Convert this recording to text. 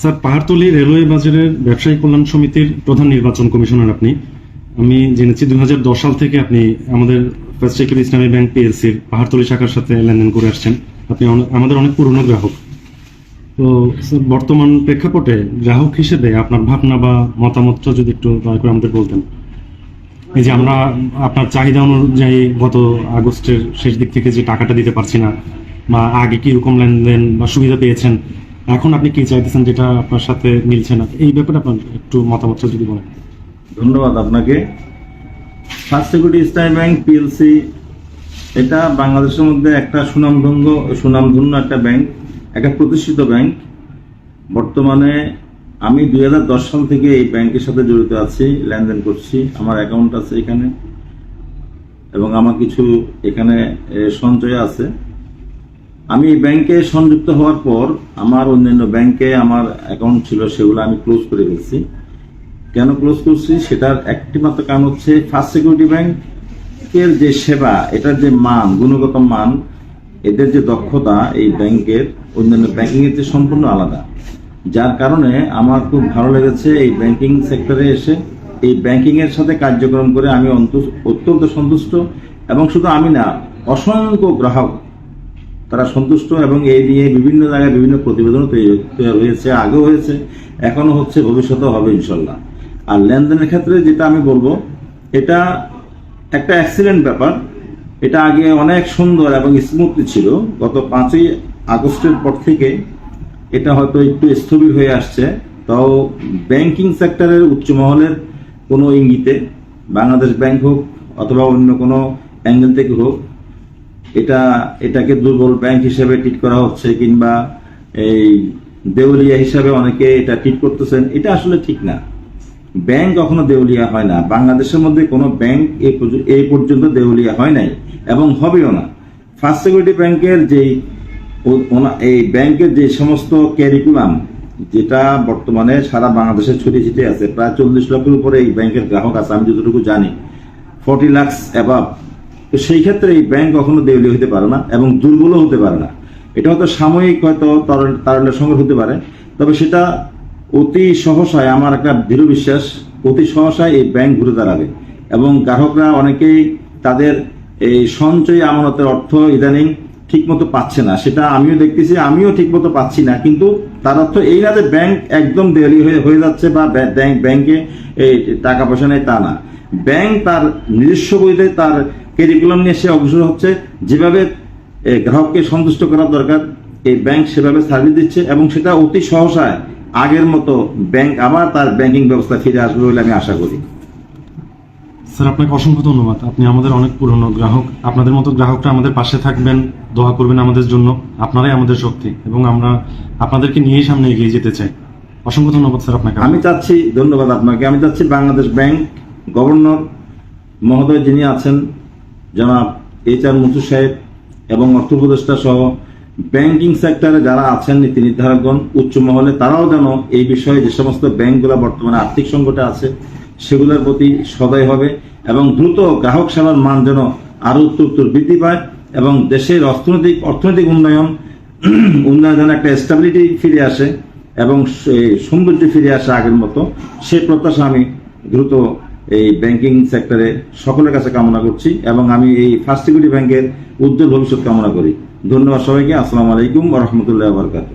Sir, Pahartali railway বাজারের ব্যবসায়ী কল্যাণ সমিতির প্রধান নির্বাচন কমিশনার আপনি। আমি জেনেছি দু হাজার দশ সাল থেকে আপনি আমাদের ফার্স্ট ইসলামী ব্যাংক পিএলসির পাহাড়তলী শাখার সাথে লেনদেন করে আসছেন। আপনি আমাদের অনেক পুরনো গ্রাহক। তো স্যার, বর্তমান প্রেক্ষাপটে গ্রাহক হিসেবে আপনার ভাবনা বা মতামতটা যদি একটু দয়া করে আমাদের বলতেন। এই যে আমরা আপনার চাহিদা অনুযায়ী গত আগস্টের শেষ দিক থেকে যে টাকাটা দিতে পারছি না, বা আগে কি রকম লেনদেন বা সুবিধা পেয়েছেন এখন আপনি কি চাইতেছেন যেটা আপনার সাথে মিলছে না? এই ব্যাপারে আপনার একটু মতামতটা যদি বলেন। ধন্যবাদ আপনাকে। First security Islami bank PLC এটা বাংলাদেশের মধ্যে একটা সুনামধন্য সুনামধন্য একটা ব্যাংক একটা প্রতিষ্ঠিত ব্যাংক বর্তমানে আমি দুই হাজার দশ সাল থেকে এই ব্যাংকের সাথে জড়িত আছি, লেনদেন করছি। আমার অ্যাকাউন্ট আছে এখানে এবং আমার কিছু এখানে সঞ্চয় আছে। আমি ব্যাংকে সংযুক্ত হওয়ার পর আমার অন্যান্য ব্যাংকে আমার অ্যাকাউন্ট ছিল, সেগুলো আমি ক্লোজ করে ফেলছি। কেন ক্লোজ করছি? সেটার একটি মাত্র কারণ হচ্ছে ফার্স্ট সিকিউরিটি ব্যাংকের যে সেবা, এটার যে মান, গুণগত মান, এদের যে দক্ষতা, এই ব্যাংকের অন্যান্য ব্যাংকিং এর চেয়ে সম্পূর্ণ আলাদা। যার কারণে আমার খুব ভালো লেগেছে এই ব্যাংকিং সেক্টরে এসে। এই ব্যাংকিং এর সাথে কার্যক্রম করে আমি অত্যন্ত সন্তুষ্ট এবং শুধু আমি না, অসংখ্য গ্রাহক তারা সন্তুষ্ট এবং এই নিয়ে বিভিন্ন জায়গায় বিভিন্ন প্রতিবেদনও হয়েছে, আগেও হয়েছে এখনও হচ্ছে, ভবিষ্যতেও হবে ইনশাল্লাহ। আর লেনদেনের ক্ষেত্রে যেটা আমি বলব, এটা একটা অ্যাক্সিডেন্ট ব্যাপার। এটা আগে অনেক সুন্দর এবং স্মুথলি ছিল। গত পাঁচই আগস্টের পর থেকে এটা হয়তো একটু স্থবির হয়ে আসছে। তাও ব্যাংকিং সেক্টরের উচ্চ মহলের কোনো ইঙ্গিতে, বাংলাদেশ ব্যাংক হোক অথবা অন্য কোনো অ্যাঙ্গেল থেকে হোক এটা, এটাকে দুর্বল ব্যাংক হিসেবে ট্রিট করা হচ্ছে কিংবা এই দেউলিয়া হিসাবে অনেকে এটা ট্রিট করতেছেন, এটা আসলে ঠিক না। ব্যাংক কখনো দেউলিয়া হয় না। বাংলাদেশের মধ্যে কোনো ব্যাংক এই পর্য- এই পর্যন্ত দেউলিয়া হয় নাই এবং হবেও না। ফার্স্ট সিকিউরিটি ব্যাংকের যেই এই ব্যাংকের যে সমস্ত ক্যারিকুলাম যেটা বর্তমানে সারা বাংলাদেশে ছড়িয়ে ছিটিয়ে আছে, প্রায় চল্লিশ লক্ষের উপরে এই ব্যাংকের গ্রাহক আছে, আমি যতটুকু জানি। ফর্টি লাখস অ্যাবাভ তো সেই ক্ষেত্রে এই ব্যাংক কখনো দেউলিয়া হতে পারে না এবং দুর্বলও হতে পারে না। এটা হয়তো সাময়িক হয়তো তারল- তারল্যের সঙ্গে হতে পারে। তবে সেটা অতি সহসায়, আমার একটা দৃঢ় বিশ্বাস, অতি সহসায় এই ব্যাংক ঘুরে দাঁড়াবে। এবং গ্রাহকরা অনেকেই তাদের এই সঞ্চয় আমানতের অর্থ ইদানিং ঠিকমতো পাচ্ছে না। সেটা আমিও দেখতেছি, আমিও ঠিকমতো পাচ্ছি না। কিন্তু তার অর্থ এই না যে ব্যাংক একদম দেয়ালি হয়ে হয়ে যাচ্ছে বা ব্যাংক, ব্যাংকে এই টাকা পয়সা নেই তা না। ব্যাংক তার নিজস্ব বইতে তার কেরিকুলাম নিয়ে সে অগ্রসর হচ্ছে। যেভাবে গ্রাহককে সন্তুষ্ট করার দরকার এই ব্যাংক সেভাবে সার্ভিস দিচ্ছে এবং সেটা অতি সহসায় আগের মতো ব্যাংক আবার তার ব্যাংকিং ব্যবস্থা ফিরে আসবে বলে আমি আশা করি। স্যার আপনাকে অসংখ্য ধন্যবাদ। আপনি আমাদের অনেক পুরনো গ্রাহক। আপনাদের মতো গ্রাহকরা আমাদের পাশে থাকবেন দোয়া করবেন আমাদের জন্য। আপনারাই আমাদের শক্তি এবং আমরা আপনাদেরকে নিয়েই সামনে এগিয়ে যেতে চাই। অসংখ্য ধন্যবাদ স্যার আপনাকে। আমি চাচ্ছি ধন্যবাদ আপনাকে। আমি চাচ্ছি বাংলাদেশ ব্যাংক গভর্নর মহোদয় যিনি আছেন জনাব এইচ আর মুসু সাহেব এবং অর্থ উপদেষ্টা সহ ব্যাংকিং সেক্টরে যারা আছেন নীতি নির্ধারকগণ, উচ্চ মহলে তারাও যেন এই বিষয়ে যে সমস্ত ব্যাংকগুলো বর্তমানে আর্থিক সংকটে আছে, সেগুলোর প্রতি সদয় হবে এবং দ্রুত গ্রাহক সেবার মান যেন আরও উত্তর বৃদ্ধি পায় এবং দেশের অর্থনৈতিক অর্থনৈতিক উন্নয়ন উন্নয়ন যেন একটা স্টেবিলিটি ফিরে আসে এবং সৌন্দর্য ফিরে আসে আগের মতো, সে প্রত্যাশা আমি দ্রুত এই ব্যাংকিং সেক্টরে সকলের কাছে কামনা করছি এবং আমি এই ফার্স্ট সিকিউরিটি ব্যাংকের উজ্জ্বল ভবিষ্যৎ কামনা করি। ধন্যবাদ সবাইকে। আসসালামু আলাইকুম রহমতুল্লাহ বরকাত